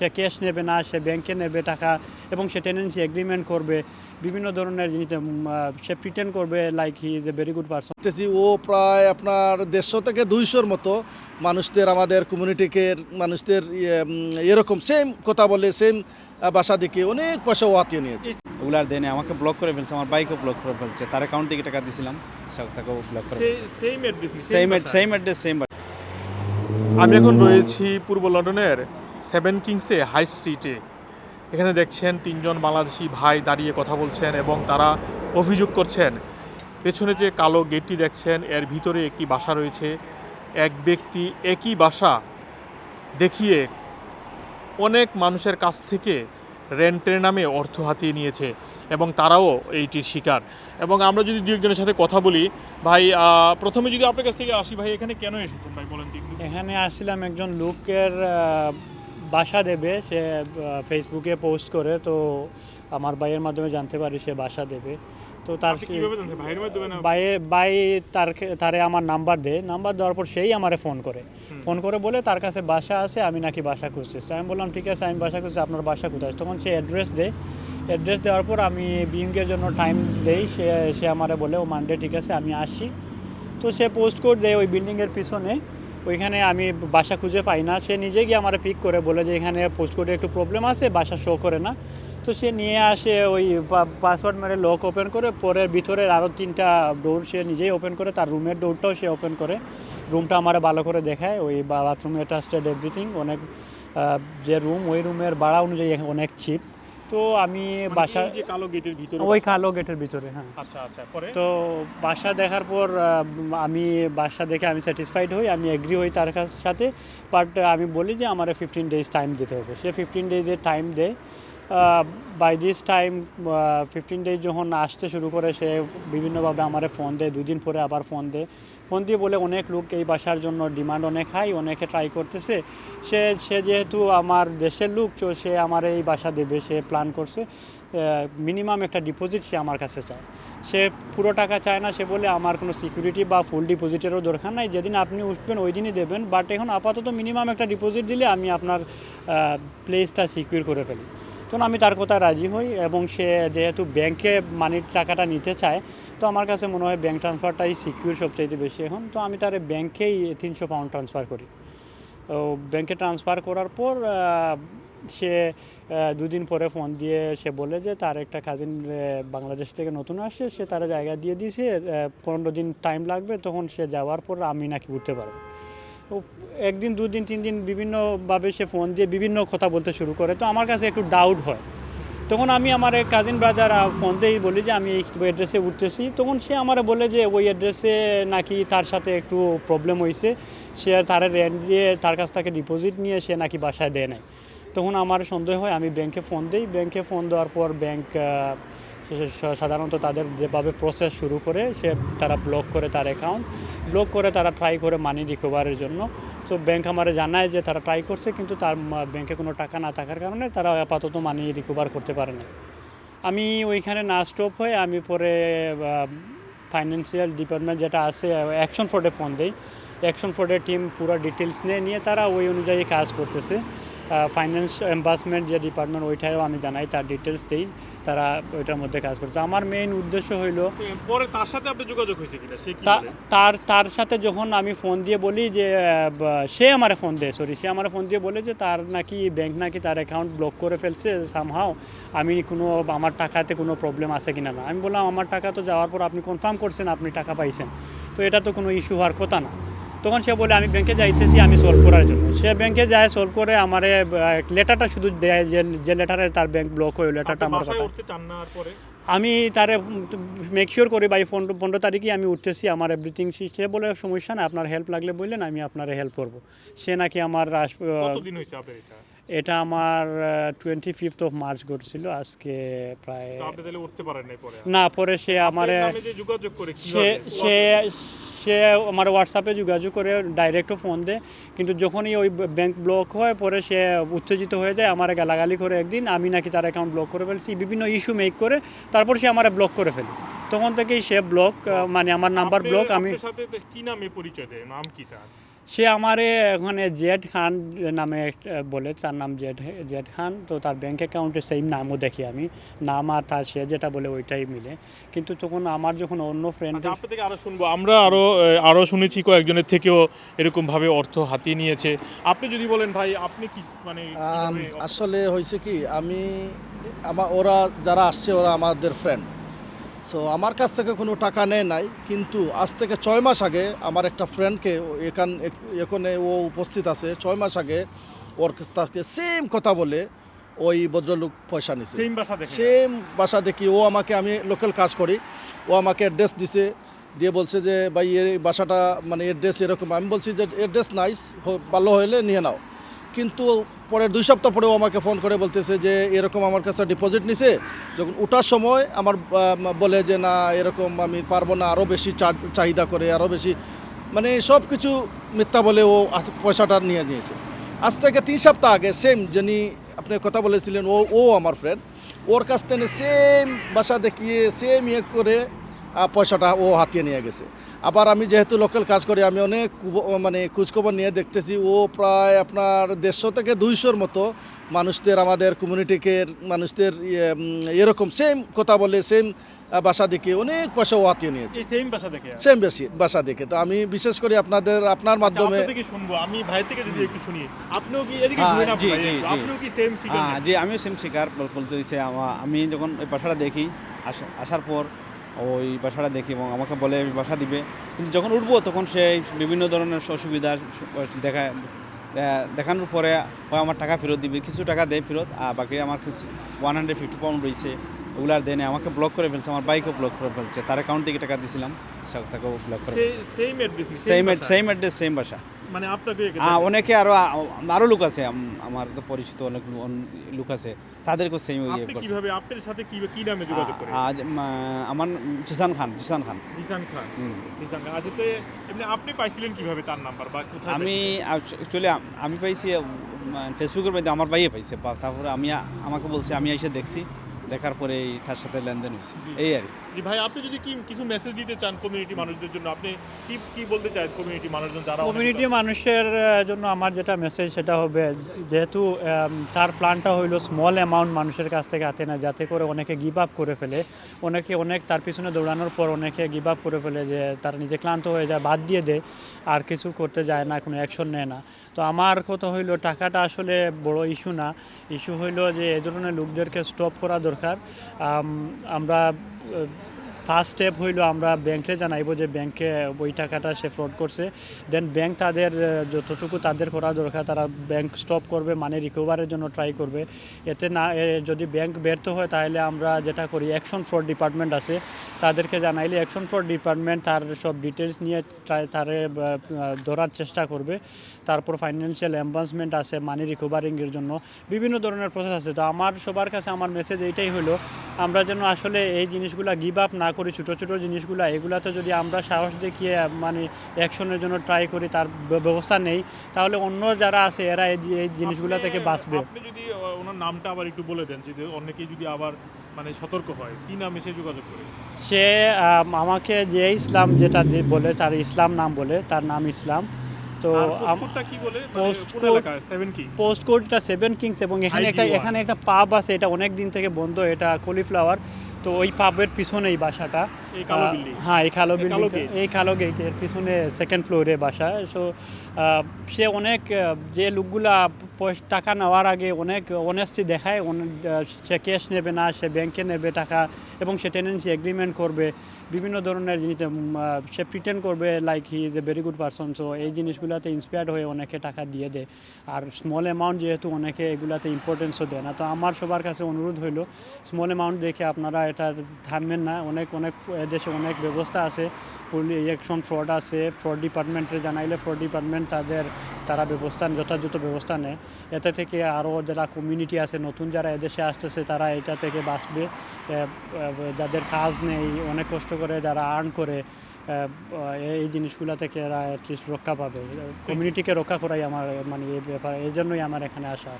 সে cash নেবে না সে ব্যাংকে নেবে টাকা এবং সে টেনেন্সি এগ্রিমেন্ট করবে। বিভিন্ন ধরনের জিনিস সে প্রিটেন্ড করবে like he is a very good person দেখতেছি ও প্রায় আপনার দেড়শো থেকে দুইশোর মতো মানুষদের আমাদের কমিউনিটিকে মানুষদের ইয়ে, এরকম সেম কথা বলে সেম বাসা দেখে অনেক পয়সা ও হাতিয়ে নিয়েছে ওগুলার দেনে আমাকে ব্লক করে ফেলছে আমার বাইকও ব্লক করে ফেলছে। তার অ্যাকাউন্ট থেকে টাকা দিয়েছিলাম সব তাকেও ব্লক করে same address same address same আমি এখন রয়েছি পূর্ব লন্ডনের সেভেন কিংসে হাই স্ট্রিটে। এখানে দেখছেন তিনজন বাংলাদেশি ভাই দাঁড়িয়ে কথা বলছেন এবং তারা অভিযোগ করছেন। পেছনে যে কালো গেটটি দেখছেন, এর ভিতরে একটি বাসা রয়েছে। এক ব্যক্তি একই বাসা দেখিয়ে অনেক মানুষের কাছ থেকে রেন্টের নামে অর্থ হাতিয়ে নিয়েছে এবং তারাও এইটির শিকার। এবং আমরা যদি দু একজনের সাথে কথা বলি, ভাই প্রথমে যদি আপনার কাছ থেকে আসি, ভাই, এখানে কেন এসেছেন? ভাই, বলেন এখানে আসছিলাম একজন লোকের বাসা দেবে সে ফেসবুকে পোস্ট করে তো আমার ভাইয়ের মাধ্যমে জানতে পারি সে বাসা দেবে। তো তার বাইয়ে বাই তার তারে আমার নাম্বার দেয়। নাম্বার দেওয়ার পর সেই আমারে ফোন করে। ফোন করে বলে তার কাছে বাসা আছে আমি নাকি বাসা খুঁজতেছি। তো আমি বললাম ঠিক আছে আমি বাসা খুঁজছি আপনার বাসা কোথায়? তখন সে অ্যাড্রেস দেয়। অ্যাড্রেস দেওয়ার পর আমি বিঙ্গের জন্য টাইম দেই। সে সে আমারে বলে ও মানডে ঠিক আছে আমি আসি তো সে পোস্ট কোড দেয় ওই বিল্ডিংয়ের পিছনে। ওইখানে আমি বাসা খুঁজে পাই না। সে নিজে গিয়ে আমার পিক করে বলে যে, এখানে পোস্ট কোডে একটু প্রবলেম আছে, বাসা শো করে না। তো সে নিয়ে আসে ওই পাসওয়ার্ড মেরে লক ওপেন করে। পরের ভিতরের আরও তিনটা ডোর সে নিজেই ওপেন করে, তার রুমের ডোরটাও সে ওপেন করে। রুমটা আমার ভালো করে দেখায়, ওই বাথরুম অ্যাটাচড এভরিথিং অনেক যে রুম ওই রুমের ভাড়া অনুযায়ী অনেক চিপ তো আমি মানে বাসা যে কালো গেটের ভিতরে ওই কালো গেটের ভিতরে হ্যাঁ। আচ্ছা আচ্ছা পরে? তো বাসা দেখার পর আমি বাসা দেখে আমি স্যাটিসফাইড হই আমি এগ্রি হই তার সাথে বাট আমি বলি যে আমার ফিফটিন ডেজ টাইম দিতে হবে। সে ফিফটিন ডেজের টাইম দেয়। By this time fifteen days যখন আসতে শুরু করে, সে বিভিন্নভাবে আমার ফোন দেয়। দুদিন পরে আবার ফোন দেয়। ফোন দিয়ে বলে, অনেক লোক এই বাসার জন্য ডিমান্ড অনেক হাই অনেকে ট্রাই করতেছে। সে সে যেহেতু আমার দেশের লোক, তো সে আমার এই বাসা দেবে, সে প্ল্যান করছে। মিনিমাম একটা ডিপোজিট সে আমার কাছে চায়। সে পুরো টাকা চায় না, সে বলে, আমার কোনো সিকিউরিটি বা ফুল ডিপোজিটেরও দরকার নাই। যেদিন আপনি উঠবেন ওই দিনই দেবেন। বাট এখন আপাতত মিনিমাম একটা ডিপোজিট দিলে আমি আপনার প্লেসটা সিকিউর করে ফেলি। তখন আমি তার কথা রাজি হই এবং সে যেহেতু ব্যাংকে মানির টাকাটা নিতে চায়, তো আমার কাছে মনে হয় ব্যাংক ট্রান্সফারটাই সিকিউর সবচাইতে বেশি এখন। তো আমি তার ব্যাংকেই তিনশো পাউন্ড ট্রান্সফার করি। তো ব্যাংকে ট্রান্সফার করার পর সে দুদিন পরে ফোন দিয়ে সে বলে যে, তার একটা কাজিন বাংলাদেশ থেকে নতুন আসছে, সে তার জায়গা দিয়ে দিয়েছে পনেরো দিন টাইম লাগবে, তখন সে যাওয়ার পর আমি নাকি উঠতে পারব। একদিন, দুদিন তিন দিন বিভিন্নভাবে সে ফোন দিয়ে বিভিন্ন কথা বলতে শুরু করে। তো আমার কাছে একটু ডাউট হয়। তখন আমি আমার এক কাজিন ব্রাদার ফোন দিয়েই বলি যে, আমি এই অ্যাড্রেসে উঠতেছি। তখন সে আমার বলে যে, ওই অ্যাড্রেসে নাকি তার সাথে একটু প্রবলেম হয়েছে সে তার রেন্ট দিয়ে তার কাছ থেকে ডিপোজিট নিয়ে সে নাকি বাসায় দেয় নাই। তখন আমার সন্দেহ হয়, আমি ব্যাংকে ফোন দিই। ব্যাংকে ফোন দেওয়ার পর ব্যাংক সাধারণত তাদের যেভাবে প্রসেস শুরু করে, সে তারা ব্লক করে তার অ্যাকাউন্ট ব্লক করে তারা ট্রাই করে মানি রিকভারের জন্য। তো ব্যাংক আমারে জানায় যে তারা ট্রাই করছে, কিন্তু তার ব্যাংকে কোনো টাকা না থাকার কারণে তারা আপাতত মানি রিকভার করতে পারে না আমি ওইখানে না স্টপ হয়ে আমি পরে ফাইন্যান্সিয়াল ডিপার্টমেন্ট যেটা আছে অ্যাকশন ফোর্ডে ফোন দেই। অ্যাকশন ফোর্ডের টিম পুরো ডিটেলস নিয়ে নিয়ে তারা ওই অনুযায়ী কাজ করতেছে। ফাইন্যান্স এম্বাসমেন্ট যে ডিপার্টমেন্ট ওইটাও আমি জানাই তার ডিটেলস দিই তারা ওইটার মধ্যে কাজ করছে আমার মেইন উদ্দেশ্য হইল পরে তার সাথে আপনি যোগাযোগ হয়েছে কিনা সে তার তার সাথে যখন আমি ফোন দিয়ে বলি যে সে আমার ফোন দেয় সরি সে আমার ফোন দিয়ে বলে যে তার নাকি ব্যাংক নাকি তার অ্যাকাউন্ট ব্লক করে ফেলছে সামহাও আমি কোনো আমার টাকাতে কোনো প্রবলেম আছে কিনা না। আমি বললাম আমার টাকা তো যাওয়ার পর আপনি কনফার্ম করছেন আপনি টাকা পাইছেন। তো এটা তো কোনো ইস্যু হওয়ার কথা না। তখন সে বলে আমি ব্যাংকে যাইতেছি আমি সলভ করার জন্য। সে ব্যাংকে যায় সলভ করে আমার লেটারটা শুধু দেয় যে লেটারে তার ব্যাংক ব্লক হয়ে লেটারটা আমার কথা। পরে? আমি তারে মেক শিওর করি ভাই পনেরো পনেরো তারিখে আমি উঠতেছি আমার এভরিথিং সে বলে সমস্যা না আপনার হেল্প লাগলে বললেন আমি আপনার হেল্প করব। সে নাকি আমার এটা? আমার টোয়েন্টি ফিফথ অফ মার্চ করছিল আজকে প্রায়। না পরে সে আমারে সে? সে আমার হোয়াটসঅ্যাপে যোগাযোগ করে ডাইরেক্টও ফোন দেয়। কিন্তু যখনই ওই ব্যাংক ব্লক হয় পরে সে উত্তেজিত হয়ে যায় আমার গালাগালি করে একদিন আমি নাকি তার অ্যাকাউন্ট ব্লক করে ফেলছি বিভিন্ন ইস্যু মেক করে তারপর সে আমার ব্লক করে ফেলে। তখন থেকেই সে ব্লক মানে আমার নাম্বার ব্লক আমি সাথে কি নামে পরিচয় দেয়? নাম কি তার? সে আমারে ওখানে জেড খান নামে একটা বলে তার নাম জেড জেড খান। তো তার ব্যাংক অ্যাকাউন্টে সেই নামও দেখি আমি। নাম আর তার সে যেটা বলে ওইটাই মিলে। কিন্তু তখন আমার যখন অন্য ফ্রেন্ড আচ্ছা আপনার থেকে আরও শুনব। আমরা আরও আরও শুনেছি কয়েকজনের থেকেও এরকম ভাবে অর্থ হাতিয়ে নিয়েছে। আপনি যদি বলেন ভাই আপনি কি মানে আসলে হয়েছে কি আমি আমার ওরা যারা আসছে ওরা আমাদের ফ্রেন্ড সো আমার কাছ থেকে কোনো টাকা নেয় নাই কিন্তু আজ থেকে ছয় মাস আগে আমার একটা ফ্রেন্ডকে এখান এখানে ও উপস্থিত আছে ছয় মাস আগে ওর কাছ থেকে সেম কথা বলে ওই ভদ্রলোক পয়সা নিছে। সেম বাসা সেম বাসা দেখি ও আমাকে আমি লোকাল কাজ করি ও আমাকে অ্যাড্রেস দিছে দিয়ে বলছে যে ভাই এর বাসাটা মানে অ্যাড্রেস এরকম। আমি বলছি যে অ্যাড্রেস নাইস ভালো হলে নিয়ে নাও। কিন্তু পরে দুই সপ্তাহ পরে ও আমাকে ফোন করে বলতেছে যে এরকম আমার কাছে ডিপোজিট নিছে। যখন ওঠার সময় আমার বলে যে না, এরকম আমি পারব না আরও বেশি চাহিদা করে আরও বেশি মানে সব কিছু মিথ্যা বলে ও পয়সাটা নিয়ে নিয়েছে। আজ থেকে তিন সপ্তাহ আগে সেম যিনি আপনি কথা বলেছিলেন, ও ও আমার ফ্রেন্ড ওর কাছ থেকে সেম বাসা দেখিয়ে সেম ইয়ে করে পয়সাটা ও হাতিয়ে নিয়ে গেছে। আবার আমি যেহেতু লোকাল কাজ করি আমি অনেক কুব- মানে খোঁজখবর নিয়ে দেখতেছি ও প্রায় আপনার দেড়শো থেকে দুইশোর মতো মানুষদের আমাদের কমিউনিটিকে মানুষদের ইয়ে, এরকম সেম কথা বলে সেম বাসা দেখিয়ে অনেক পয়সা ও হাতিয়ে নিয়েছে। সেম বাসা দেখে? সেম বেশি বাসা দেখে। তো আমি বিশেষ করে আপনাদের আপনার মাধ্যমে আপনার শুনব। আমি ভাই থেকে যদি একটু শুনি। আপনিও কি এদিকে হ্যাঁ, জি, জি। আপনিও কি সেম শিকার হ্যাঁ জি আমিও সেম শিকার বল- বলতে আমি যখন ওই বাসাটা দেখি আসা- আসার পর ওই বাসাটা দেখি এবং আমাকে বলে বাসা দিবে। কিন্তু যখন উঠবো তখন সে বিভিন্ন ধরনের অসুবিধা দেখা দেখানোর পরে ও আমার টাকা ফেরত দিবে। কিছু টাকা দেয় ফেরত আর বাকি আমার কিছু ওয়ান হান্ড্রেড ফিফটি পাউন্ড রয়েছে ওগুলার দেনে আমাকে ব্লক করে ফেলছে আমার বাইকও ব্লক করে ফেলছে। তার অ্যাকাউন্ট থেকে টাকা দিয়েছিলাম তাকেও ব্লক করে সেম অ্যাড্রেস সেম বাসা। মানে আপনাকে হ্যাঁ অনেকে আরও আরও লোক আছে আমার তো পরিচিত অনেক লোক আছে তাদেরকেও সেম ইয়ে কীভাবে আপনার সাথে কি কি নামে যোগাযোগ করে? আজ আমার জিসান খান জিসান খান। জিসান খান। জিসান খান আচ্ছা তো এমনি আপনি পাইছিলেন কীভাবে তার নাম্বার বা কোথায় আমি অ্যাকচুয়ালি আমি পাইছি ফেসবুকের মধ্যে আমার ভাইয়ে পাইছে তারপরে আমি আমাকে বলছে আমি এসে দেখছি। দেখার পরে এই তার সাথে লেনদেন হয়েছে। এই আর কি। জি ভাই আপনি যদি কি কিছু মেসেজ দিতে চান কমিউনিটি মানুষদের জন্য আপনি কি কি বলতে চান কমিউনিটি মানুষজন যারা কমিউনিটি মানুষের জন্য আমার যেটা মেসেজ সেটা হবে যেহেতু তার প্ল্যানটা হইল স্মল অ্যামাউন্ট মানুষের কাছ থেকে হাতে না যাতে করে অনেকে গিভ আপ করে ফেলে। অনেকে অনেক তার পিছনে দৌড়ানোর পর অনেকে গিভ আপ করে ফেলে যে তারা নিজে ক্লান্ত হয়ে যায় বাদ দিয়ে দেয় আর কিছু করতে যায় না কোনো অ্যাকশন নেয় না। তো আমার কথা হইল টাকাটা আসলে বড় ইস্যু না। ইস্যু হইল যে এই ধরনের লোকদেরকে স্টপ করা দরকার। আম, আমরা ফার্স্ট স্টেপ হইল আমরা ব্যাংকে জানাইবো যে ব্যাংকে ওই টাকাটা সে ফ্রড করছে। দেন ব্যাংক তাদের যতটুকু তাদের করা দরকার, তারা ব্যাংক স্টপ করবে মানে রিকভারের জন্য ট্রাই করবে। এতে না যদি ব্যাংক ব্যর্থ হয়, তাহলে আমরা যেটা করি অ্যাকশন ফ্রড ডিপার্টমেন্ট আছে। তাদেরকে জানাইলে অ্যাকশন ফ্রড ডিপার্টমেন্ট তার সব ডিটেলস নিয়ে তারে ধরার চেষ্টা করবে। তারপর ফাইন্যান্সিয়াল এম্বাসমেন্ট আছে মানি রিকভারিংয়ের জন্য। বিভিন্ন ধরনের প্রসেস আছে। তো আমার সবার কাছে আমার মেসেজ এইটাই হলো আমরা যেন আসলে এই জিনিসগুলা গিভ আপ না করি ছোটো ছোটো জিনিসগুলা এগুলাতে যদি আমরা সাহস দেখিয়ে মানে অ্যাকশনের জন্য ট্রাই করি তার ব্যবস্থা নেই তাহলে অন্য যারা আছে এরা এই জিনিসগুলা থেকে বাঁচবে। আপনি যদি ওনার নামটা আবার একটু বলে দেন যদি অনেকেই যদি আবার মানে সতর্ক হয় কি নামে সে যোগাযোগ করে? সে আমাকে যে ইসলাম যেটা যে বলে তার ইসলাম নাম বলে তার নাম ইসলাম। তো পোস্ট কোডটা সেভেন কিংস এবং এখানে একটা এখানে একটা পাব আছে এটা অনেক দিন থেকে বন্ধ এটা কলিফ্লাওয়ার তো ওই পাবের পিছনেই বাসাটা। এই বিল্ডিং হ্যাঁ এই কালো বিল্ডিং এই কালো গেটের পিছনে সেকেন্ড ফ্লোরে বাসা। সো সে অনেক যে লোকগুলা টাকা নেওয়ার আগে অনেক অনেস্টি দেখায় সে ক্যাশ নেবে না সে ব্যাংকে নেবে টাকা এবং সে টেনেন্সি এগ্রিমেন্ট করবে। বিভিন্ন ধরনের জিনিস সে প্রিটেন্ড করবে like he is a very good person so এই জিনিসগুলোতে ইন্সপায়ার্ড হয়ে অনেকে টাকা দিয়ে দেয়। আর স্মল অ্যামাউন্ট যেহেতু অনেকে এগুলাতে ইম্পর্টেন্সও দেয় না, তো আমার সবার কাছে অনুরোধ হইল স্মল অ্যামাউন্ট দেখে আপনারা এটা থামবেন না। অনেক অনেক দেশে অনেক ব্যবস্থা আছে ইলেকশন ফ্রড আছে ফ্রড ডিপার্টমেন্টে জানাইলে ফ্রড ডিপার্টমেন্ট তাদের, তারা ব্যবস্থা, যথাযথ ব্যবস্থা নেয়। এতে থেকে আরও যারা কমিউনিটি আছে, নতুন যারা এদেশে আসতেছে, তারা এটা থেকে বাঁচবে। যাদের কাজ নেই, অনেক কষ্ট করে, যারা আর্ন করে এই জিনিসগুলো থেকে এরা রক্ষা পাবে কমিউনিটিকে রক্ষা করাই আমার মানে এই ব্যাপার, এই জন্যই আমার এখানে আসা।